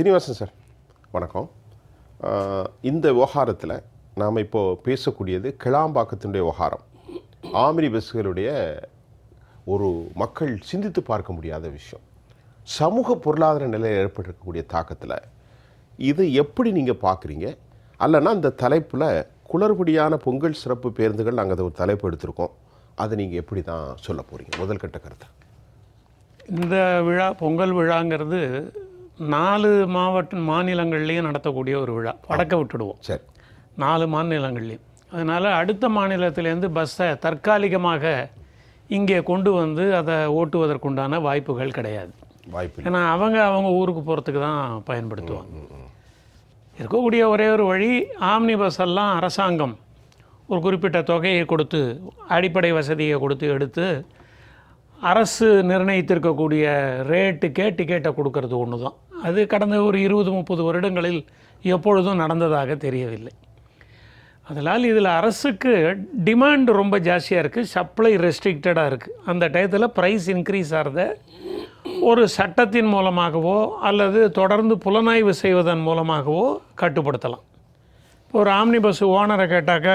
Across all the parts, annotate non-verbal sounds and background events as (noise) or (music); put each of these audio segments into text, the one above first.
Srinivasan sir வணக்கம். இந்த விவகாரத்தில் நாம் இப்போது பேசக்கூடியது கிளாம்பாக்கத்தினுடைய விவகாரம். ஆமிரி பஸ்களுடைய ஒரு மக்கள் சிந்தித்து பார்க்க முடியாத விஷயம். சமூக பொருளாதார நிலையில் ஏற்பட்டிருக்கக்கூடிய தாக்கத்தில் இது எப்படி நீங்கள் பார்க்குறீங்க? அல்லனா இந்த தலைப்பில் குளறுபடியான பொங்கல் சிறப்பு பேருந்துகள் நாங்கள் அதை ஒரு தலைப்பு எடுத்திருக்கோம். அதை நீங்கள் எப்படி தான் சொல்ல போகிறீங்க முதல் கட்ட கருத்து. இந்த விழா பொங்கல் விழாங்கிறது நாலு மாவட்ட மாநிலங்கள்லேயும் நடத்தக்கூடிய ஒரு விழா. வடக்க விட்டுடுவோம். சரி. நாலு மாநிலங்கள்லேயும். அதனால் அடுத்த மாநிலத்திலேருந்து பஸ்ஸை தற்காலிகமாக இங்கே கொண்டு வந்து அதை ஓட்டுவதற்குண்டான வாய்ப்புகள் கிடையாது. வாய்ப்பு ஏன்னா அவங்க அவங்க ஊருக்கு போகிறதுக்கு தான் பயன்படுத்துவாங்க. இருக்கக்கூடிய ஒரே ஒரு வழி ஆம்னி பஸ் எல்லாம் அரசாங்கம் ஒரு குறிப்பிட்ட தொகையை கொடுத்து அடிப்படை வசதியை கொடுத்து எடுத்து அரசு நிர்ணயித்திருக்கக்கூடிய ரேட்டுக்கே டிக்கெட்டை கொடுக்கறது ஒன்று தான் அது கடந்த ஒரு இருபது முப்பது வருடங்களில் எப்பொழுதும் நடந்ததாக தெரியவில்லை. அதனால் இதில் அரசுக்கு டிமாண்ட் ரொம்ப ஜாஸ்தியாக இருக்குது சப்ளை ரெஸ்ட்ரிக்டடாக இருக்குது. அந்த டயத்தில் ப்ரைஸ் இன்க்ரீஸ் ஆகிறத ஒரு சட்டத்தின் மூலமாகவோ அல்லது தொடர்ந்து புலனாய்வு செய்வதன் மூலமாகவோ கட்டுப்படுத்தலாம். இப்போ ஒரு ஆம்னி பஸ் ஓனரை கேட்டாக்க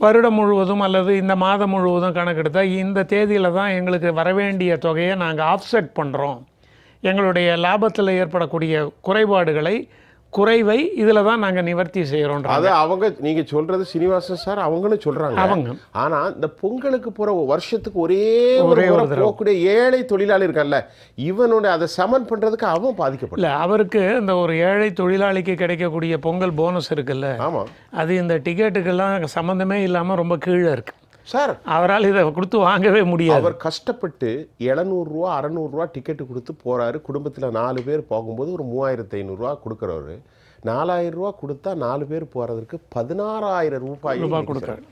வருடம் முழுவதும் அல்லது இந்த மாதம் முழுவதும் கணக்கெடுத்தால் இந்த தேதியில் தான் எங்களுக்கு வரவேண்டிய தொகையை நாங்கள் ஆஃப்செட் பண்ணுறோம் எங்களுடைய லாபத்தில் ஏற்படக்கூடிய குறைபாடுகளை குறைவை இதில் தான் நாங்கள் நிவர்த்தி செய்கிறோன்ற அது அவங்க நீங்க சொல்றது சீனிவாசன் சார் அவங்களும் சொல்றாங்க. அவங்க. ஆனா இந்த பொங்கலுக்கு போற ஒரு வருஷத்துக்கு ஒரே ஒரு ஒரே போகக்கூடிய ஏழை தொழிலாளி இருக்கான்ல இவனோட அதை சமன் பண்றதுக்கு அவன் பாதிக்கப்படும். இல்லை அவருக்கு இந்த ஒரு ஏழை தொழிலாளிக்கு கிடைக்கக்கூடிய பொங்கல் போனஸ் இருக்குல்ல ஆமா. அது இந்த டிக்கெட்டுக்கெல்லாம் சம்மந்தமே இல்லாமல் ரொம்ப கீழே இருக்குது சார் அவரால் இதை கொடுத்து வாங்கவே முடியாது. அவர் கஷ்டப்பட்டு எழுநூறுரூவா அறநூறுரூவா டிக்கெட்டு கொடுத்து போறாரு. குடும்பத்துல நாலு பேர் போகும்போது ஒரு மூவாயிரத்து ஐநூறுரூவா கொடுக்குறவர். நாலாயிரம் ரூபா கொடுத்தா நாலு பேர் போறதுக்கு பதினாறாயிரம் ரூபாய் ரூபாய் கொடுக்குறாரு.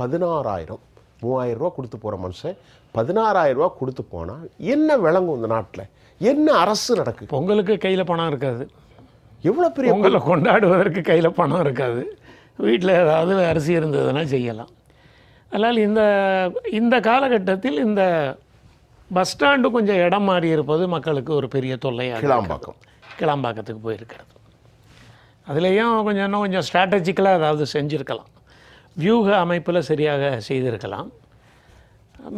பதினாறாயிரம் மூவாயிரம் ரூபா கொடுத்து போற மனுஷன் பதினாறாயிரம் ரூபா கொடுத்து போனா என்ன விளங்கும் இந்த நாட்டுல? என்ன அரசு நடக்குது பொங்கலுக்கு கையில் பணம் இருக்காது. எவ்வளவு பெரிய பொங்கலை கொண்டாடுவதற்கு கையில் பணம் இருக்காது. வீட்டில் ஏதாவது அரிசி இருந்ததுன்னா செய்யலாம். அதனால் இந்த இந்த காலகட்டத்தில் இந்த பஸ் ஸ்டாண்டு கொஞ்சம் இடம் மாறி இருப்பது மக்களுக்கு ஒரு பெரிய தொல்லையாக கிளாம்பாக்கம். கிளாம்பாக்கத்துக்கு போயிருக்கிறது. அதுலேயும் கொஞ்சம் இன்னும் கொஞ்சம் ஸ்ட்ராட்டஜிக்கலாக ஏதாவது செஞ்சுருக்கலாம். வியூக அமைப்பில் சரியாக செய்திருக்கலாம்.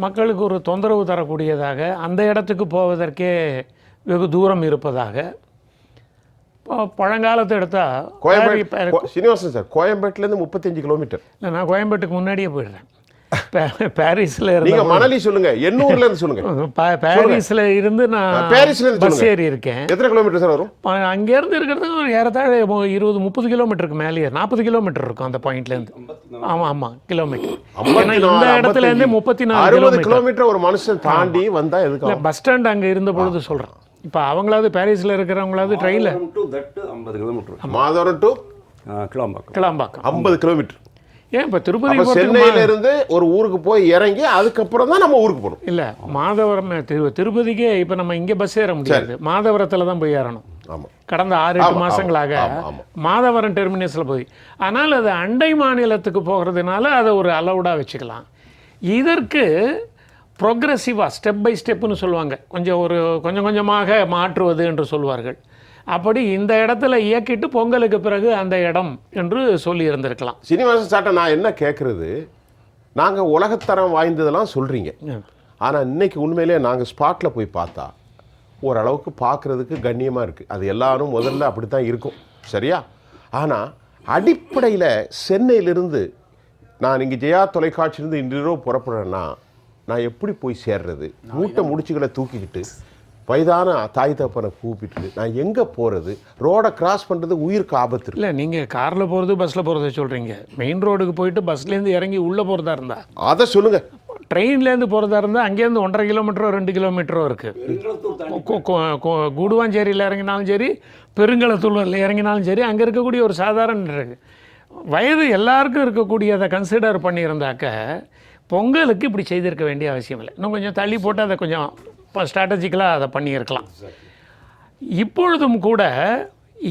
மக்களுக்கு ஒரு தொந்தரவு தரக்கூடியதாக அந்த இடத்துக்கு போவதற்கே வெகு தூரம் இருப்பதாக. இப்போ பழங்காலத்தை எடுத்தால் கோயம்பேடு சீனிவாசன் சார் கோயம்பேட்டுல இருந்து முப்பத்தஞ்சு கிலோமீட்டர். இல்லை நான் கோயம்பேட்டுக்கு முன்னாடியே போயிடுறேன். பாரிஸில் இருந்த நீங்க மணலி சொல்லுங்க. எண்ணூர்ல இருந்து சொல்லுங்க. பாரிஸில் இருந்து நான் பாரிஸ்ல இருந்து பஸ் ஏறி இருக்கேன். எத்தனை கிலோமீட்டர் சார் வரும்? ப- அங்கேருந்து இருக்கிறதுக்கு ஒரு ஏறத்தாழ இருபது முப்பது கிலோமீட்டருக்கு மேலேயே நாற்பது கிலோமீட்டர் இருக்கும் அந்த பாயிண்ட்லேருந்து ஆமாம் ஆமாம் கிலோமீட்டர் ஏன்னா இந்த இடத்துல இருந்து முப்பத்தி நாலு அறுபது கிலோமீட்டர் கிலோமீட்டர் ஒரு மனுஷன் தாண்டி வந்தா எதுக்கு இல்லை பஸ் ஸ்டாண்ட் அங்கே இருந்த பொழுது சொல்கிறேன் இப்போ அவங்களாவது பாரிஸில் இருக்கிறவங்களாவது ட்ரெயினில் கிலோமீட்டர் மாதவரம் டு கிளாம்பாக்கம். கிளம்பாக்கம். ஐம்பது கிலோமீட்டர் ஏன் இப்போ திருப்பதி அப்ப போகிறதுக்கு சென்னையில இருந்து ஒரு ஊருக்கு போய் இறங்கி அதுக்கப்புறம் தான் நம்ம ஊருக்கு போகணும். இல்லை மாதவரம் திரு திருப்பதிக்கே இப்போ நம்ம இங்கே பஸ் ஏற முடியாது. மாதவரத்தில் தான் போய் ஏறணும். கடந்த ஆறு எட்டு ஆமா. மாதவரம் டெர்மினஸில் போய். ஆனால் அது அண்டை மாநிலத்துக்கு போகிறதுனால அதை ஒரு அலவுடாக வச்சுக்கலாம். இதற்கு ப்ரொக்ரெசிவாக ஸ்டெப் பை ஸ்டெப்புன்னு சொல்லுவாங்க. கொஞ்சம் ஒரு கொஞ்சம் கொஞ்சமாக மாற்றுவது என்று சொல்வார்கள். அப்படி இந்த இடத்துல இயக்கிட்டு பொங்கலுக்கு பிறகு அந்த இடம் என்று சொல்லி இருந்திருக்கலாம். சீனிவாசன் சாட்டை நான் என்ன கேட்கறது நாங்க உலகத்தரம் வாய்ந்ததெல்லாம் சொல்றீங்க. ஆனா இன்னைக்கு உண்மையிலேயே நாங்க ஸ்பாட்ல போய் பார்த்தா ஓரளவுக்கு பார்க்கறதுக்கு கண்ணியமா இருக்கு. அது எல்லாரும் முதல்ல அப்படித்தான் இருக்கும். சரியா? ஆனா அடிப்படையில சென்னையிலிருந்து நான் இங்கே ஜெயா தொலைக்காட்சியிலிருந்து இன்றிரவு புறப்படுறேன்னா நான் எப்படி போய் சேர்றது? மூட்டை முடிச்சுகளை தூக்கிக்கிட்டு வயதான தாய் தப்பனை கூப்பிட்டு நான் எங்கே போகிறது ரோடை கிராஸ் பண்ணுறது உயிருக்கு ஆபத்து இல்லை நீங்கள் காரில் போகிறது பஸ்ஸில் போகிறத சொல்கிறீங்க மெயின் ரோடுக்கு போயிட்டு பஸ்லேருந்து இறங்கி உள்ளே போகிறதா இருந்தா? அதை சொல்லுங்க. ட்ரெயின்லேருந்து போகிறதா இருந்தால் அங்கேருந்து ஒன்றரை கிலோமீட்டரோ ரெண்டு கிலோமீட்டரோ இருக்குது கூடுவாஞ்சேரியில் இறங்கினாலும் சரி பெருங்களத்தூரில் இறங்கினாலும் சரி அங்கே இருக்கக்கூடிய ஒரு சாதாரண இருக்கு. வயது எல்லாருக்கும் இருக்கக்கூடியதை கன்சிடர் பண்ணியிருந்தாக்க பொங்கலுக்கு இப்படி செய்திருக்க வேண்டிய அவசியம் இல்லை. இன்னும் கொஞ்சம் தள்ளி போட்டு அதை கொஞ்சம் ஸ்ட்ராட்டஜிக்கலாக அதை பண்ணியிருக்கலாம். இப்பொழுதும் கூட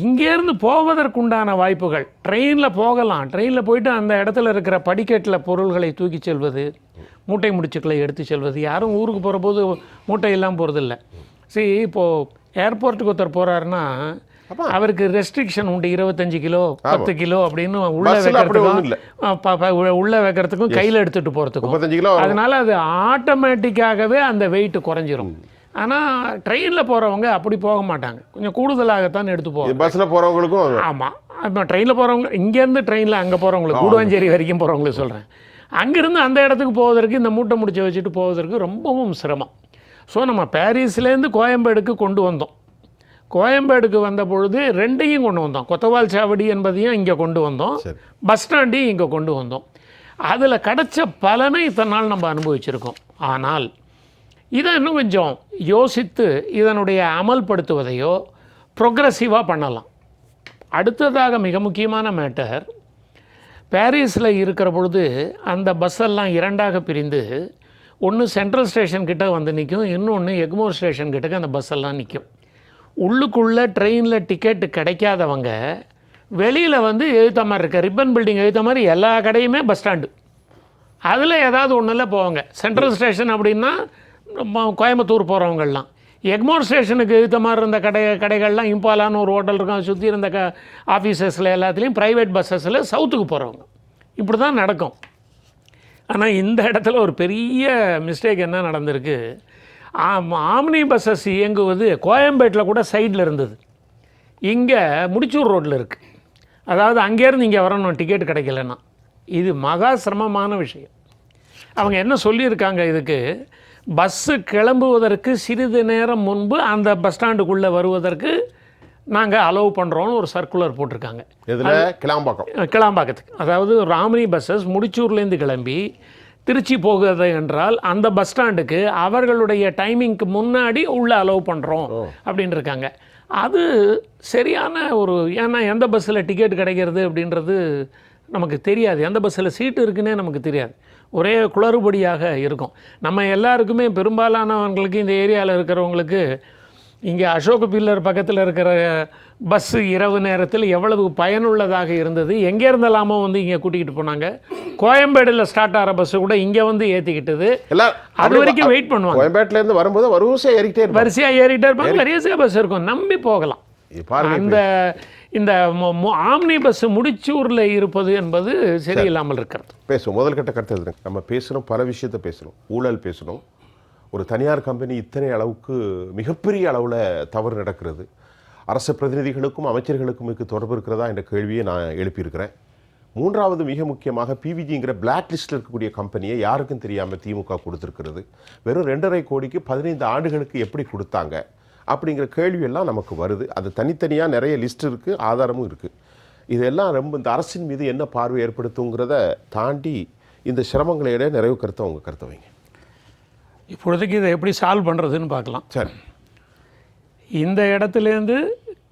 இங்கேருந்து போவதற்குண்டான வாய்ப்புகள் ட்ரெயினில் போகலாம். ட்ரெயினில் போயிட்டு அந்த இடத்துல இருக்கிற படிக்கட்டில் பொருள்களை தூக்கி செல்வது மூட்டை முடிச்சுக்களை எடுத்து செல்வது. யாரும் ஊருக்கு போகிற போது மூட்டை இல்லாமல் போகிறதில்ல சரி இப்போது ஏர்போர்ட்டுக்கு ஒருத்தர் போகிறாருன்னா அவருக்கு ரெஸ்ட்ரிக்ஷன் உண்டு. இருபத்தஞ்சு கிலோ பத்து கிலோ அப்படின்னு உள்ள வைக்கிறதுக்கும் உள்ள- வைக்கிறதுக்கும் கையில் எடுத்துகிட்டு போகிறதுக்கும் அதனால அது ஆட்டோமேட்டிக்காகவே அந்த வெயிட் குறைஞ்சிரும். ஆனால் ட்ரெயினில் போகிறவங்க அப்படி போக மாட்டாங்க. கொஞ்சம் கூடுதலாகத்தான் எடுத்து போவாங்க. பஸ்ஸில் போகிறவங்களுக்கும் ஆமாம் இப்போ ட்ரெயினில் போகிறவங்க இங்கேருந்து ட்ரெயினில் அங்கே போகிறவங்களுக்கு கூடுவாஞ்சேரி வரைக்கும் போகிறவங்களுக்கு சொல்கிறேன் அங்கேருந்து அந்த இடத்துக்கு போவதற்கு இந்த மூட்டை முடிச்சு வச்சுட்டு போவதற்கு ரொம்பவும் சிரமம். ஸோ நம்ம பாரிஸ்லேருந்து கோயம்பேடுக்கு கொண்டு வந்தோம். கோயம்பேடுக்கு வந்த பொழுது ரெண்டையும் கொண்டு வந்தோம். கொத்தவால் சாவடி என்பதையும் இங்கே கொண்டு வந்தோம். பஸ் ஸ்டாண்டையும் இங்கே கொண்டு வந்தோம். அதில் கிடைச்ச பலனை இத்தனை நாள் நம்ம அனுபவிச்சிருக்கோம். ஆனால் இதை இன்னும் கொஞ்சம் யோசித்து இதனுடைய அமல்படுத்துவதையோ ப்ரொக்ரஸிவாக பண்ணலாம். அடுத்ததாக மிக முக்கியமான மேட்டர் பாரிஸில் இருக்கிற பொழுது அந்த பஸ்ஸெல்லாம் இரண்டாக பிரிந்து ஒன்று சென்ட்ரல் ஸ்டேஷன் கிட்ட வந்து நிற்கும் இன்னொன்று எக்மோர் ஸ்டேஷன் கிட்டக்க அந்த பஸ் எல்லாம் நிற்கும் உள்ளுக்குள்ளே ட்ரெயினில் டிக்கெட் கிடைக்காதவங்க வெளியில் வந்து எழுத்த மாதிரி இருக்க ரிப்பன் பில்டிங் எழுத்த மாதிரி எல்லா கடையுமே பஸ் ஸ்டாண்டு அதில் ஏதாவது ஒன்றில் போவாங்க. சென்ட்ரல் ஸ்டேஷன் அப்படின்னா கோயம்புத்தூர் போகிறவங்கள்லாம் எக்மோர் ஸ்டேஷனுக்கு எழுத்த மாதிரி இருந்த கடை கடைகள்லாம் இம்பாலான்னு ஒரு ஹோட்டல் இருக்கும். சுற்றி இருந்த க ஆஃபீஸஸில் எல்லாத்துலேயும் ப்ரைவேட் பஸ்ஸஸில் சவுத்துக்கு போகிறவங்க இப்படி தான் நடக்கும். ஆனால் இந்த இடத்துல ஒரு பெரிய மிஸ்டேக் என்ன நடந்திருக்கு? ஆம்னி பஸ்ஸஸ் இயங்குவது கோயம்பேட்டில் கூட சைடில் இருந்தது. இங்கே முடிச்சூர் ரோட்டில் இருக்குது அதாவது அங்கேருந்து இங்கே வரணும் டிக்கெட் கிடைக்கலன்னா. இது மகா சிரமமான விஷயம். அவங்க என்ன சொல்லியிருக்காங்க இதுக்கு? பஸ்ஸு கிளம்புவதற்கு சிறிது நேரம் முன்பு அந்த பஸ் ஸ்டாண்டுக்குள்ளே வருவதற்கு நாங்கள் அலோவ் பண்ணுறோன்னு ஒரு சர்க்குலர் போட்டிருக்காங்க. இதில் கிளாம்பாக்கம். கிளாம்பாக்கத்துக்கு. அதாவது ராமினி பஸ்ஸஸ் முடிச்சூர்லேருந்து கிளம்பி திருச்சி போகிறது என்றால் அந்த பஸ் ஸ்டாண்டுக்கு அவர்களுடைய டைமிங்க்கு முன்னாடி உள்ள அலோவ் பண்ணுறோம் அப்படின்னு இருக்காங்க அது சரியான ஒரு ஏன்னா எந்த பஸ்ஸில் டிக்கெட் கிடைக்கிறது அப்படின்றது நமக்கு தெரியாது. எந்த பஸ்ஸில் சீட்டு இருக்குன்னே நமக்கு தெரியாது. ஒரே குளறுபடியாக இருக்கும். நம்ம எல்லாருக்குமே பெரும்பாலானவங்களுக்கு இந்த ஏரியாவில் இருக்கிறவங்களுக்கு இங்கே அசோக் பில்லர் பக்கத்தில் இருக்கிற பஸ்ஸு இரவு நேரத்தில் எவ்வளவு பயனுள்ளதாக இருந்தது? எங்கே இருந்தெல்லாமோ வந்து இங்கே கூட்டிகிட்டு போனாங்க. கோயம்பேடில் ஸ்டார்ட் ஆகிற பஸ்ஸு கூட இங்கே வந்து ஏற்றிக்கிட்டது எல்லாம் அது வரைக்கும் வெயிட் பண்ணுவாங்க. கோயம்பேட்டிலேருந்து வரும்போது வரிசையாக ஏறிக்கிட்டே வரிசையாக ஏறிட்டே இருப்பாங்க. வரிசையாக பஸ் இருக்கும். நம்பி போகலாம். அந்த இந்த மு- ஆம்னி பஸ் முடிச்சூரில் இருப்பது என்பது சரியில்லாமல் இருக்கிறது. பேசுவோம். முதல் கட்ட கருத்து நம்ம பேசணும் பல விஷயத்தை பேசணும் ஊழல் பேசணும் ஒரு தனியார் கம்பெனி இத்தனை அளவுக்கு மிகப்பெரிய அளவில் தவறு நடக்கிறது. அரசு பிரதிநிதிகளுக்கும் அமைச்சர்களுக்கும் இதுக்கு தொடர்பு இருக்கிறதா என்ற கேள்வியை நான் எழுப்பியிருக்கிறேன். மூன்றாவது மிக முக்கியமாக பிவிஜிங்கிற பிளாக் லிஸ்ட்டில் இருக்கக்கூடிய கம்பெனியை யாருக்கும் தெரியாமல் திமுக கொடுத்துருக்கிறது. வெறும் ரெண்டரை கோடிக்கு பதினைந்து ஆண்டுகளுக்கு எப்படி கொடுத்தாங்க? அப்படிங்கிற கேள்வியெல்லாம் நமக்கு வருது. அது தனித்தனியாக நிறைய லிஸ்ட் இருக்குது ஆதாரமும் இருக்குது இதெல்லாம் ரொம்ப இந்த அரசின் மீது என்ன பார்வை ஏற்படுத்துங்கிறத தாண்டி இந்த சிரமங்களை இடையே நிறைவு கருத்தை உங்கள் கருத்தை வைங்க. இப்பொழுதைக்கு இதை எப்படி சால்வ் பண்ணுறதுன்னு பார்க்கலாம். சரி. இந்த இடத்துலேருந்து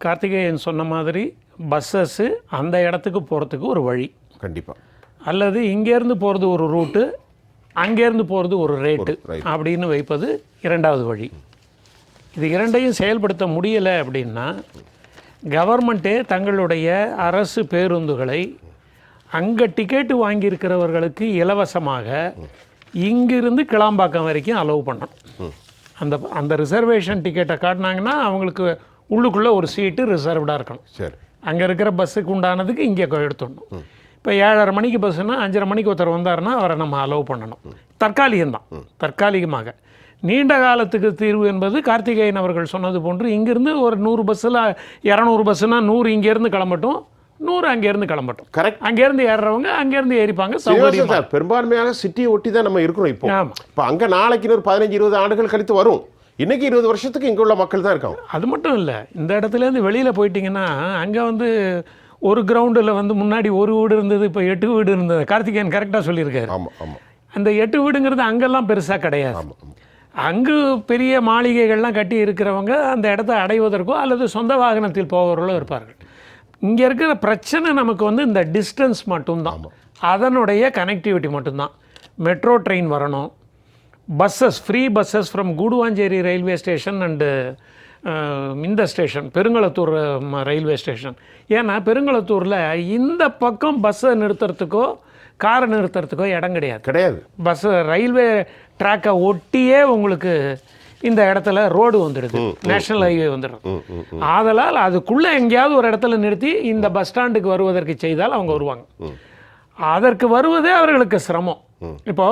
கார்த்திகேயன் சொன்ன மாதிரி பஸ்ஸஸ்ஸு அந்த இடத்துக்கு போகிறதுக்கு ஒரு வழி. கண்டிப்பாக அல்லது இங்கேருந்து போகிறது ஒரு ரூட்டு அங்கேருந்து போகிறது ஒரு ரேட்டு. அப்படின்னு வைப்பது இரண்டாவது வழி. இது இரண்டையும் செயல்படுத்த முடியலை அப்படின்னா கவர்மெண்ட்டே தங்களுடைய அரசு பேருந்துகளை அங்கே டிக்கெட்டு வாங்கியிருக்கிறவர்களுக்கு இலவசமாக இங்கிருந்து கிளாம்பாக்கம் வரைக்கும் அலோவ் பண்ணணும். அந்த அந்த ரிசர்வேஷன் டிக்கெட்டை காட்டினாங்கன்னா அவங்களுக்கு உள்ளுக்குள்ளே ஒரு சீட்டு ரிசர்வ்டாக இருக்கணும். சரி. அங்கே இருக்கிற பஸ்ஸுக்கு உண்டானதுக்கு இங்கே எடுத்துடணும். இப்போ ஏழரை மணிக்கு பஸ்ஸுனா அஞ்சரை மணிக்கு ஒருத்தர் வந்தாருன்னா அவரை நம்ம அலோவ் பண்ணணும். தற்காலிகம்தான் தற்காலிகமாக. நீண்ட காலத்துக்கு தீர்வு என்பது கார்த்திகேயன் அவர்கள் சொன்னது போன்று இங்கிருந்து ஒரு நூறு பஸ்ஸில் இரநூறு பஸ்ஸுனா நூறு இங்கேருந்து கிளம்பட்டும். நூறு அங்கேருந்து கிளம்பட்டும். கரெக்ட் அங்கேருந்து ஏறுறவங்க அங்கேருந்து ஏறிப்பாங்க சார் பெரும்பான்மையாக சிட்டியை ஒட்டி தான் நம்ம இருக்கிறோம் இப்போ. இப்போ அங்கே நாளைக்கு ஒரு பதினஞ்சு இருபது ஆண்டுகள் கழித்து வரும். இன்னைக்கு இருபது வருஷத்துக்கு இங்கே உள்ள மக்கள் தான் இருக்காங்க. அது மட்டும் இல்லை இந்த இடத்துலேருந்து வெளியில் போயிட்டீங்கன்னா அங்கே வந்து ஒரு கிரவுண்டில் வந்து முன்னாடி ஒரு வீடு இருந்தது இப்போ எட்டு வீடு இருந்தது. கார்த்திகேயன் கரெக்டாக சொல்லியிருக்காரு. ஆமாம் ஆமாம் அந்த எட்டு வீடுங்கிறது அங்கெல்லாம் பெருசாக கிடையாது. அங்கு பெரிய மாளிகைகள்லாம் கட்டி இருக்கிறவங்க அந்த இடத்த அடைவதற்கோ அல்லது சொந்த வாகனத்தில் போகிறவர்களோ இருப்பார்கள். இங்கே இருக்கிற பிரச்சனை நமக்கு வந்து இந்த டிஸ்டன்ஸ் மட்டும்தான். அதனுடைய கனெக்டிவிட்டி மட்டும்தான். மெட்ரோ ட்ரெயின் வரணும். Buses free buses from Guduvancheri railway station and இந்த ஸ்டேஷன் பெருங்களத்தூர் ரயில்வே ஸ்டேஷன் ஏன்னா பெருங்களத்தூரில் இந்த பக்கம் பஸ்ஸை நிறுத்துறதுக்கோ காரை நிறுத்துறதுக்கோ இடம் கிடையாது. கிடையாது. பஸ் ரயில்வே ட்ராக்கை ஒட்டியே உங்களுக்கு இந்த இடத்துல ரோடு வந்துடுது. நேஷனல் ஹைவே வந்துடுது. ஆதலால் அதுக்குள்ளே எங்கேயாவது ஒரு இடத்துல நிறுத்தி இந்த பஸ் ஸ்டாண்டுக்கு வருவதற்கு செய்தால் அவங்க வருவாங்க. அதற்கு வருவதே அவர்களுக்கு சிரமம். இப்போ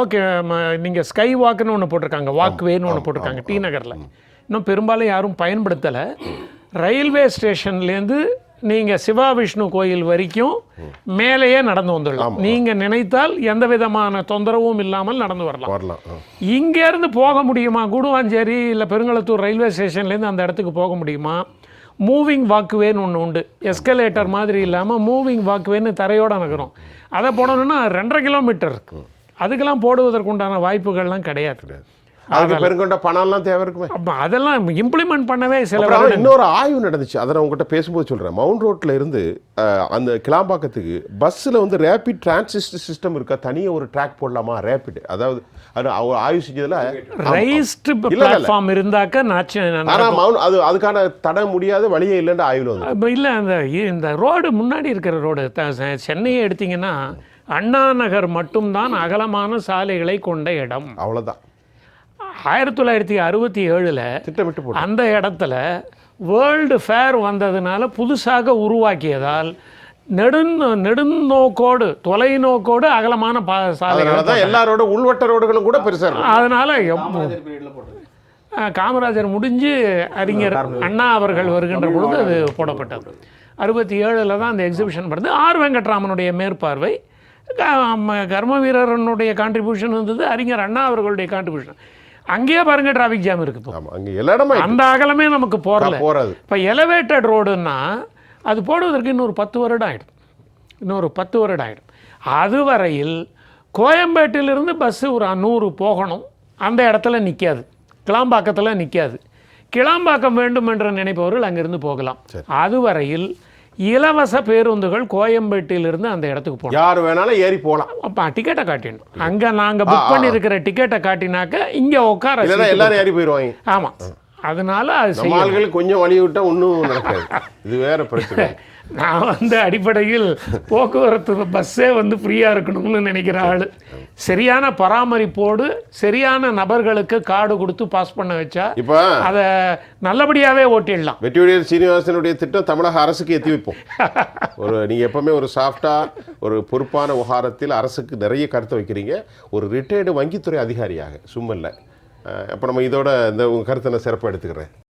நீங்கள் ஸ்கை வாக்குன்னு ஒன்று போட்டிருக்காங்க வாக்வேன்னு ஒன்று போட்டிருக்காங்க டி நகரில். இன்னும் பெரும்பாலும் யாரும் பயன்படுத்தலை. ரயில்வே ஸ்டேஷன்லேருந்து நீங்கள் சிவா விஷ்ணு கோயில் வரைக்கும் மேலேயே நடந்து வந்துடலாம். நீங்கள் நினைத்தால் எந்த விதமான தொந்தரவும் இல்லாமல் நடந்து வரலாம். வரலாம். இங்கேருந்து போக முடியுமா? கூடுவாஞ்சேரி இல்லை பெருங்களத்தூர் ரயில்வே ஸ்டேஷன்லேருந்து அந்த இடத்துக்கு போக முடியுமா? மூவிங் வாக்குவேன்னு ஒன்று உண்டு. எஸ்கலேட்டர் மாதிரி இல்லாமல் மூவிங் வாக்குவேன்னு தரையோட நகரும். அதை போடணும்னா ரெண்டரை கிலோமீட்டர் இருக்கு. அதுக்கெல்லாம் போடுவதற்குண்டான வாய்ப்புகள்லாம் கிடையாது. அதுக்கு பெருங்கொண்ட பணம்லாம் தேவை இருக்குமே. அப்போ அதெல்லாம் இம்ப்ளிமெண்ட் பண்ணவே சில இன்னொரு ஆய்வு நடந்துச்சு. அதை நான் உங்ககிட்ட பேசும்போது சொல்கிறேன் மவுண்ட் ரோட்டில் இருந்து அந்த கிளாம்பாக்கத்துக்கு பஸ்ஸில் வந்து ரேபிட் டிரான்சிஸ்ட் சிஸ்டம் இருக்கா? தனியாக ஒரு ட்ராக் போடலாமா? ரேபிட் அதாவது அது அவங்க ஆய்வு செஞ்சதில் ரைஸ்டு. பிளாட்ஃபார்ம் இருந்தாக்க ஆனால் மவுண்ட் அது அதுக்கான தட முடியாத வழியே இல்லைன்னு ஆய்வில் வந்து இல்ல அந்த இந்த ரோடு முன்னாடி இருக்கிற ரோடு சென்னையை எடுத்தீங்கன்னா அண்ணா நகர் மட்டும்தான் அகலமான சாலைகளை கொண்ட இடம். அவ்வளோதான் ஆயிரத்தி தொள்ளாயிரத்தி அறுபத்தி ஏழில் திட்டமிட்டு அந்த இடத்துல வேர்ல்டு ஃபேர் வந்ததுனால புதுசாக உருவாக்கியதால் நெடுந் நெடுநோக்கோடு தொலைநோக்கோடு அகலமான பா தான் எல்லாரோட உள்வட்ட ரோடுகளும் கூட பெருசாக இருக்கும். அதனால காமராஜர் முடிஞ்சு அறிஞர் அண்ணா அவர்கள் வருகின்ற பொழுது அது போடப்பட்டது. அறுபத்தி ஏழில் தான் அந்த எக்ஸிபிஷன் பண்ணது ஆர் வெங்கட்ராமனுடைய மேற்பார்வை. கர்ம வீரரனுடைய கான்ட்ரிபியூஷன் இருந்தது அறிஞர் அண்ணா அவர்களுடைய கான்ட்ரிபியூஷன் அங்கேயே பாருங்க டிராஃபிக் ஜாம் இருக்கு இப்போ அங்கே எல்லா இடமா அந்த அகலமே நமக்கு போறல. போகிறது இப்போ எலவேட்டட் ரோடுன்னா அது போடுவதற்கு இன்னொரு பத்து வருடம் ஆகிடும் இன்னொரு பத்து வருடம் ஆகிடும் அதுவரையில் கோயம்பேட்டிலிருந்து பஸ்ஸு ஒரு நூறு போகணும். அந்த இடத்துல நிற்காது கிளாம்பாக்கத்தில் நிற்காது கிளாம்பாக்கம் வேண்டும் என்று நினைப்பவர்கள் அங்கிருந்து போகலாம். அதுவரையில் இலவச பேருந்துகள் கோயம்பேட்டிலிருந்து அந்த இடத்துக்கு போகணும். யார் வேணாலும் ஏறி போகலாம் அப்போ டிக்கெட்டை காட்டிடணும். அங்கே நாங்கள் புக் பண்ணியிருக்கிற டிக்கெட்டை காட்டினாக்க இங்கே உட்கார எல்லாரும் ஏறி போயிடுவாங்க ஆமாம் அதனால அது கொஞ்சம் வழி விட்டா ஒன்றும் நடக்காது. (laughs) இது வேற பிரச்சனை. நான் வந்து அடிப்படையில் போக்குவரத்து பஸ்ஸே வந்து ஃப்ரீயாக இருக்கணும்னு நினைக்கிற ஆள். சரியான பராமரிப்போடு சரியான நபர்களுக்கு கார்டு கொடுத்து பாஸ் பண்ண வச்சா இப்போ அதை நல்லபடியாகவே ஓட்டிடலாம். வெற்றியுடைய சீனிவாசனுடைய திட்டம் தமிழக அரசுக்கு எத்தி வைப்போம். ஒரு நீங்கள் எப்பவுமே ஒரு சாஃப்டாக ஒரு பொறுப்பான விவகாரத்தில் அரசுக்கு நிறைய கருத்தை வைக்கிறீங்க. ஒரு ரிட்டையர்டு வங்கித்துறை அதிகாரியாக சும்மா இல்லை. அப்போ நம்ம இதோட இந்த உங்கள் கருத்தை நான் சிறப்பாக எடுத்துக்கிறேன்.